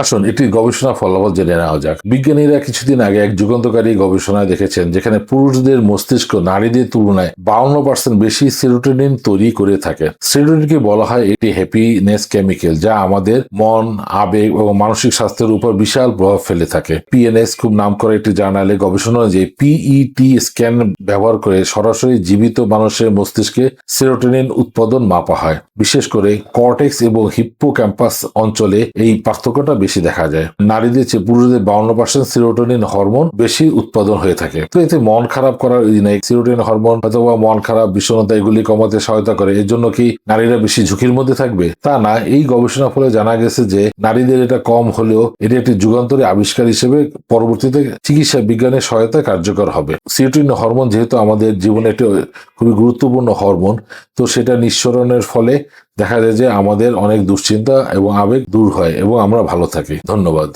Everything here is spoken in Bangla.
আসুন, একটি গবেষণা ফলাফল জেনে নেওয়া যাক। বিজ্ঞানীরা কিছুদিন আগে এক যুগান্তকারী গবেষণায় দেখেছেন, যেখানে পুরুষদের মস্তিষ্ক নারীদের তুলনায় বাউন্ন পার্সেন্ট বেশি সেরোটোনিন তৈরি করে থাকে। সেরোটোনিনকে বলা হয় একটি হ্যাপিনেস কেমিক্যাল যা আমাদের মন, আবেগ এবং মানসিক স্বাস্থ্যের উপর বিশাল প্রভাব ফেলে থাকে। পিএনএস খুব নাম করা একটি জার্নালে গবেষণা অনুযায়ী পিইটি স্ক্যান ব্যবহার করে সরাসরি জীবিত মানুষের মস্তিষ্কে সেরোটোনিন উৎপাদন মাপা হয়। বিশেষ করে কর্টেক্স এবং হিপ্পো ক্যাম্পাস অঞ্চলে এই পার্থক্যটা বেশি দেখা যায়। নারীদের চেয়ে পুরুষদের বাউন্ন পার্সেন্ট সিরোটোনিন হরমোন বেশি উৎপাদন হয়ে থাকে। তো এতে মন খারাপ করার ই নাই। সিরোটোনিন হরমোন অথবা মন খারাপ, বিষণ্ণতা এগুলি কমাতে সহায়তা করে। এর জন্য কি নারীরা বেশি ঝুঁকির মধ্যে থাকবে? তা না। এই গবেষণা ফলে জানা গেছে যে নারীদের এটা কম হলেও এটি একটি যুগান্তরী আবিষ্কার হিসেবে পরবর্তীতে চিকিৎসা বিজ্ঞানের সহায়তা কার্যকর হবে। সিরোটোনিন হরমোন যেহেতু আমাদের জীবনে একটি খুবই গুরুত্বপূর্ণ হরমোন তো সেটা নিঃসরণের ফলে দেখা যায় যে আমাদের অনেক দুশ্চিন্তা এবং আবেগ দূর হয় এবং আমরা ভালো থাকি। ধন্যবাদ।